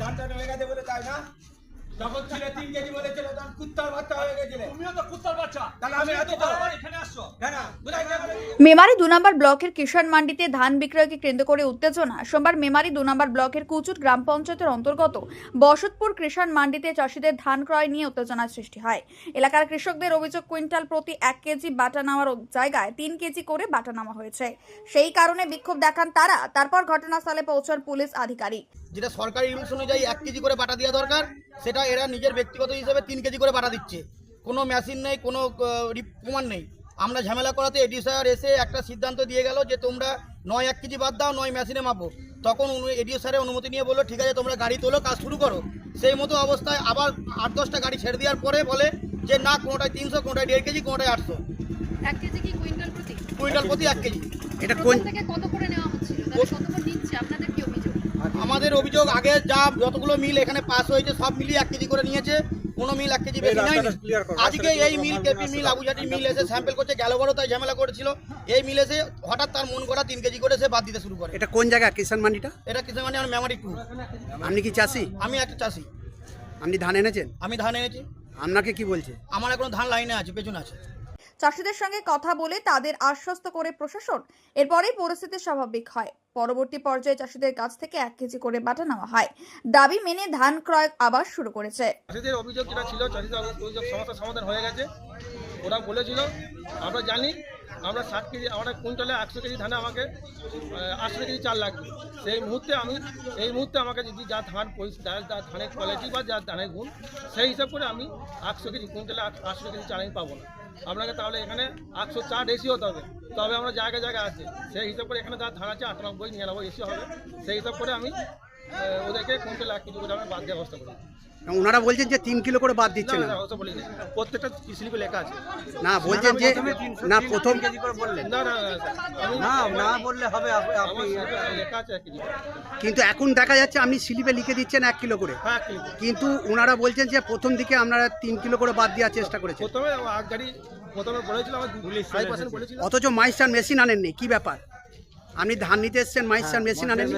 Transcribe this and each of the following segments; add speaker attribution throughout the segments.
Speaker 1: ধানটা হয়ে গেছে বলে তাই না? যখন ছিল তিন কেজি বলেছিল তখন কুত্তার বাচ্চা হয়ে গেছিল
Speaker 2: তুমিও তো কুত্তার বাচ্চা।
Speaker 1: তাহলে আমি এত
Speaker 3: মেমারি দু নম্বর ব্লকের কিষাণ মান্ডিতে ধান বিক্রয়কে কেন্দ্র করে উত্তেজনা। সোমবার মেমারি দু নম্বর ব্লকের কুচুট গ্রাম পঞ্চায়েতের অন্তর্গত বসতপুর কৃষাণ মান্ডিতে চাষিদের ধান ক্রয় নিয়ে উত্তেজনার সৃষ্টি হয়। এলাকার কৃষকদের অভিযোগ, কুইন্টাল প্রতি এক কেজি বাটা নেওয়ার জায়গায় তিন কেজি করে বাটা নেওয়া হয়েছে। সেই কারণে বিক্ষোভ দেখান তারা। তারপর ঘটনাস্থলে পৌঁছান পুলিশ আধিকারিক।
Speaker 4: যেটা সরকারি রুলস অনুযায়ী এক কেজি করে বাটা দেওয়া দরকার, সেটা এরা নিজের ব্যক্তিগত হিসেবে তিন কেজি করে বাটা দিচ্ছে। কোনো মেশিন নেই, কোনো প্রমাণ নেই। আমরা ঝামেলা করাতে এডি স্যার এসে একটা সিদ্ধান্ত দিয়ে গেল যে তোমরা নয় এক কেজি বাদ দাও নয় মেশিনে মাপো। তখন এডিও স্যারের অনুমতি নিয়ে বলল ঠিক আছে তোমরা গাড়ি তোলো কাজ শুরু করো। সেই মতো অবস্থায় আবার আট দশটা গাড়ি ছেড়ে দেওয়ার পরে বলে যে না কোনোটায় তিনশো কোনোটায় দেড় কেজি কোনোটায় আটশো।
Speaker 5: এক কেজি কি কুইন্টাল প্রতি?
Speaker 4: কুইন্টাল প্রতি এক কেজি।
Speaker 6: এটা কোন
Speaker 5: থেকে কত করে নেওয়া হচ্ছিল? কত করে নিচ্ছে? আপনাদের কি অভিযোগ?
Speaker 4: আমাদের অভিযোগ আগে যা যতগুলো মিল এখানে পাস হয়েছে সব মিলিয়ে এক কেজি করে নিয়েছে। কোনো মিল এক কেজি বেশি নেয়নি আজকে এই মিল কেপি মিল আবুজাটি মিল এসে স্যাম্পল করছে গেল বড় তাই ঝামেলা করেছিল। এই মিল এসে হঠাৎ তার মন করা তিন কেজি করে সে বাদ দিতে শুরু করে।
Speaker 6: এটা কোন জায়গা? কিষান মান্ডিটা?
Speaker 4: এটা কিষান মান্ডি আমার মেমারি টু
Speaker 6: আপনি কি চাষি?
Speaker 4: আমি একটা চাষি।
Speaker 6: আপনি ধান এনেছেন?
Speaker 4: আমি ধান এনেছি।
Speaker 6: আপনাকে কি বলছে?
Speaker 4: আমার এখন ধান লাইনে আছে পেছনে আছে।
Speaker 3: চাষিদের সঙ্গে কথা বলে তাদের আশ্বস্ত করে প্রশাসন। এরপরেই পরিস্থিতি স্বাভাবিক হয়। পরবর্তী পর্যায়ে চাষিদের কাছ থেকে এক কেজি করে বাটা নেওয়া হয়। দাবি মেনে ধান ক্রয় আবার শুরু করেছে।
Speaker 7: চাষিদের অভিযোগ যেটা ছিল, চাষিদের অভিযোগ সমস্যার সমাধান হয়ে গেছে। ওরা বলেছিল, আমরা জানি আমরা ষাট কেজি আমরা কুইন্টালে একশো কেজি ধানে আমাকে আটশো কেজি চাল লাগবে। সেই মুহূর্তে আমি, এই মুহূর্তে আমাকে যদি যা ধান যা ধানের কোয়ালিটি বা যা ধানের গুণ, সেই হিসাব করে আমি একশো কেজি, কুইন্টালে আটশো কেজি চাল আমি পাবো না। আপনাকে তাহলে এখানে একশো চার এসি হতে হবে। তবে আমরা জায়গায় জায়গায় আছে। সেই হিসাব করে এখানে যা ধান আছে আটানব্বই, নিরানব্বই এসি হবে। সেই হিসাব করে আমি ওদেরকে কুইন্টাল এক কেজি করে আমি বাদ দেওয়ার ব্যবস্থা করি
Speaker 6: ওনারা বলছেন যে তিন কিলো করে বাদ দিচ্ছে
Speaker 7: না। প্রত্যেকটা স্লিপে লেখা আছে
Speaker 6: না বলছেন যে না প্রথম
Speaker 7: না না না,
Speaker 2: না না বললে হবে আপনি
Speaker 7: লেখা আছে এক কেজি করে।
Speaker 6: কিন্তু এখন দেখা যাচ্ছে আপনি স্লিপে লিখে দিচ্ছেন এক কিলো করে
Speaker 7: হ্যাঁ কেজি করে।
Speaker 6: কিন্তু ওনারা বলছেন যে প্রথম দিকে আপনারা তিন কিলো করে বাদ দেওয়ার চেষ্টা করেছেন
Speaker 7: প্রথমে আগ গাড়ি প্রথমে বলেছিল আমার
Speaker 6: অথচ মাইস্টার মেশিন আনেননি কি ব্যাপার আপনি ধান নিতে এসছেন মাইস্টার মেশিন আনেননি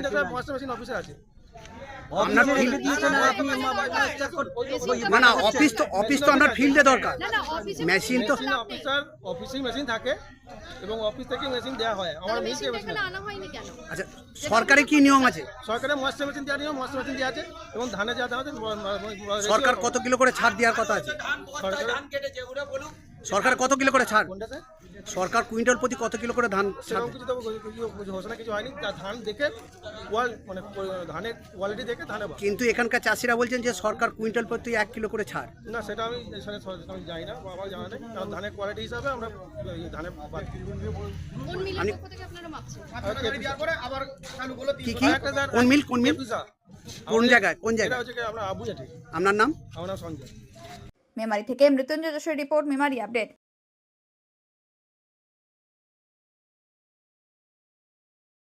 Speaker 7: মেশিন অফিসার আছে
Speaker 6: না না অফিস তো অফিস তো আপনার ফিল্ডে দরকার। মেশিন তো
Speaker 7: অফিসার অফিসেই মেশিন থাকে এবং অফিস থেকে মেশিন দেওয়া হয়। আমার মেশিন
Speaker 6: আচ্ছা সরকারি কি নিয়ম আছে?
Speaker 7: সরকারের মাস্টার মেশিন দেওয়া নিয়ম মাস্টার মেশিন দেওয়া আছে এবং ধানে যা ধান ম-
Speaker 6: সরকার কত কিলো করে ছাড় দেওয়ার কথা আছে?
Speaker 7: সরকার
Speaker 6: সরকার কত কিলো করে ছাড় সরকার কুইন্টাল প্রতি কত কিলো করে ধান ছাড়?
Speaker 7: কিছু ঘোষণা হয়নি। তা ধান দেখে মানে ধানের কোয়ালিটি দেখে ধানে
Speaker 6: কিন্তু এখানকার চাষিরা বলছেন যে সরকার কুইন্টাল প্রতি এক কিলো করে ছাড়।
Speaker 7: না সেটা আমি সেটা আমি জানি না আমার জানা নেই কারণ ধানের কোয়ালিটি হিসাবে আমরা
Speaker 6: কি কি?
Speaker 7: স্যার,
Speaker 6: কোন মিল কোন মিল? কোন জায়গায় কোন জায়গায়?
Speaker 7: হচ্ছে কি আমরা আবু জাটি
Speaker 6: আপনার নাম?
Speaker 7: আমার নাম সঞ্জয়।
Speaker 3: মেমারি থেকে মৃত্যুঞ্জয় যশোর রিপোর্ট মেমারি আপডেট